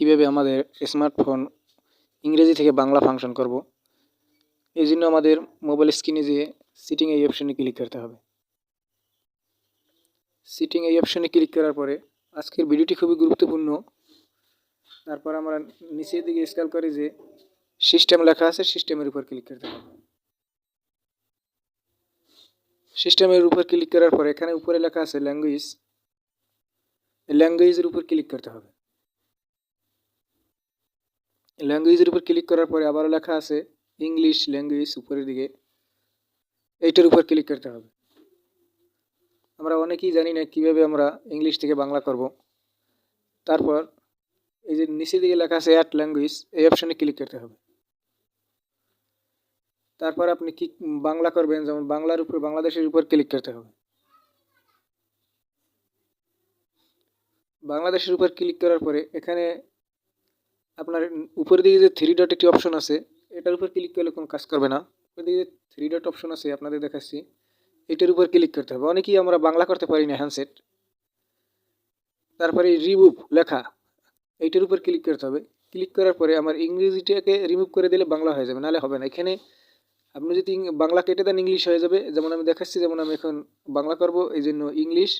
কীভাবে আমাদের স্মার্টফোন ইংরেজি থেকে বাংলা ফাংশন করব এই জন্য আমাদের মোবাইল স্ক্রিনে যেয়ে সিটিং এই অপশনে ক্লিক করতে হবে। সিটিং এই অপশনে ক্লিক করার পরে আজকের ভিডিওটি খুবই গুরুত্বপূর্ণ। তারপর আমরা নিচের দিকে স্ক্রল করি যে সিস্টেম লেখা আছে সিস্টেমের উপর ক্লিক করতে হবে। সিস্টেমের উপর ক্লিক করার পরে এখানে উপরে লেখা আছে ল্যাঙ্গুয়েজ ল্যাঙ্গুয়েজের উপর ক্লিক করতে হবে। ল্যাঙ্গুয়েজের উপর ক্লিক করার পরে আবারও লেখা আছে ইংলিশ ল্যাঙ্গুয়েজ উপরের দিকে। এইটার উপর ক্লিক করতে হবে। আমরা অনেকেই জানি না কীভাবে আমরা ইংলিশ থেকে বাংলা করব। তারপর এই যে নিচের দিকে লেখা আছে অ্যাট ল্যাঙ্গুয়েজ এই অপশানে ক্লিক করতে হবে। তারপর আপনি কি বাংলা করবেন? যেমন বাংলার উপর, বাংলাদেশের উপর ক্লিক করতে হবে। বাংলাদেশের উপর ক্লিক করার পরে এখানে আপনার উপরের দিকে যে থ্রি ডট একটি অপশন আছে, এটার উপর ক্লিক করলে কোনো কাজ করবে না। উপরের দিকে থ্রি ডট অপশন আছে, আপনাদের দেখাচ্ছি, এটার উপর ক্লিক করতে হবে। অনেকেই আমরা বাংলা করতে পারি না হ্যান্ডসেট তারপরে রিমুভ লেখা এইটার উপর ক্লিক করতে হবে। ক্লিক করার পরে আমার ইংরেজিটাকে রিমুভ করে দিলে বাংলা হয়ে যাবে, নাহলে হবে না। এখানে আপনি যদি বাংলা কেটে দেন ইংলিশ হয়ে যাবে। যেমন আমি দেখাচ্ছি, যেমন আমি এখন বাংলা করব, এই জন্য ইংলিশ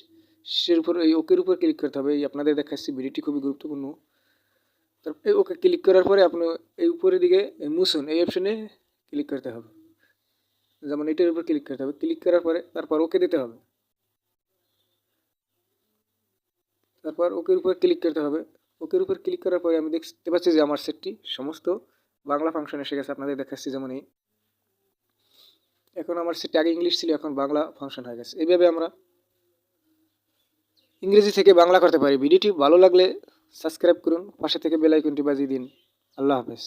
সের উপর, এই ওকের উপর ক্লিক করতে হবে। এই আপনাদের দেখাচ্ছি, ভিডিওটি খুবই গুরুত্বপূর্ণ। তারপর ওকে ক্লিক করার পরে আপনি এই উপরের দিকে মুসুন এই অপশনে ক্লিক করতে হবে। যেমন এটার উপর ক্লিক করতে হবে। ক্লিক করার পরে তারপর ওকে দিতে হবে। তারপর ওকের উপর ক্লিক করতে হবে। ওকের উপর ক্লিক করার পরে আমি দেখতে পাচ্ছি যে আমার সেটটি সমস্ত বাংলা ফাংশন এসে গেছে। আপনাদের দেখাচ্ছি যেমন এই। এখন আমার সেটটি আগে ইংলিশ ছিল, এখন বাংলা ফাংশন হয়ে গেছে। এইভাবে আমরা ইংরেজি থেকে বাংলা করতে পারি। ভিডিওটি ভালো লাগলে সাবস্ক্রাইব করুন পাশে থেকে বেলাইকনটি বাজিয়ে দিন। আল্লাহ হাফেজ।